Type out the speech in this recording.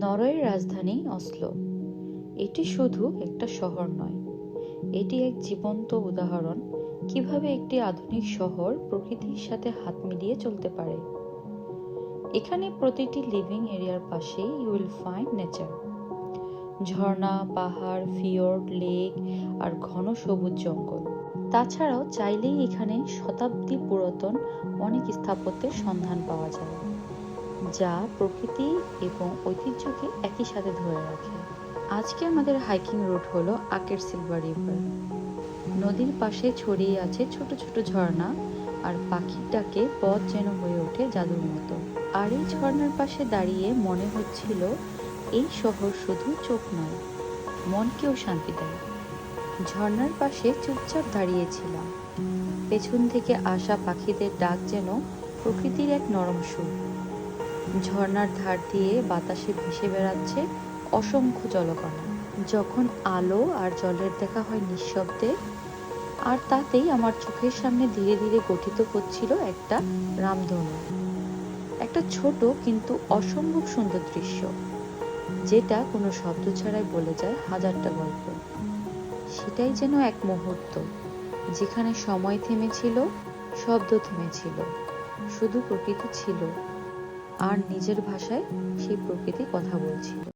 নরওয়ের রাজধানী অসলো। এটি শুধু একটা শহর নয়, এটি এক জীবন্ত উদাহরণ কীভাবে একটি আধুনিক শহর প্রকৃতির সাথে হাত মিলিয়ে চলতে পারে। এখানে প্রতিটি লিভিং এরিয়ার পাশেই ইউ উইল ফাইন্ড নেচার ঝর্ণা, পাহাড় ফিওর্ড লেক আর ঘন সবুজ জঙ্গল। তাছাড়াও চাইলেই এখানে শতাব্দী পুরাতন অনেক স্থাপত্যের সন্ধান পাওয়া যায়। যা প্রকৃতি এবং ঐতিহ্যকে একই সাথে ধরে রাখে। আজকে আমাদের হাইকিং রুট হলো আকের সিলভার রিভার নদীর পাশে ছড়িয়ে আছে ছোট ছোট ঝর্ণা আর পাখির ডাকে পথ যেন হয়ে ওঠে জাদুর মতো। আর এই ঝর্ণার পাশে দাঁড়িয়ে মনে হচ্ছিল এই শহর শুধু চোখ নয়, মনকেও শান্তি দেয়। ঝর্ণার পাশে চুপচাপ দাঁড়িয়েছিলাম। পেছন থেকে আসা পাখিদের ডাক যেন প্রকৃতির এক নরম সুর। ঝর্ণার ধার দিয়ে বাতাসে ভেসে বেড়াচ্ছে অসংখ্য জলকণা। যখন আলো আর জলের দেখা হয় নিঃশব্দে, আর তাতেই আমার চোখের সামনে ধীরে ধীরে গঠিত হচ্ছিল একটা রামধনু। একটা ছোট কিন্তু অসম্ভব সুন্দর দৃশ্য, যেটা কোনো শব্দ ছাড়াই বলে যায় হাজারটা গল্প। সেটাই যেন এক মুহূর্ত, যেখানে সময় থেমেছিল, শব্দ থেমেছিল, শুধু প্রকৃতি ছিল। আর নিজের ভাষায় সেই প্রকৃতি কথা বলছিল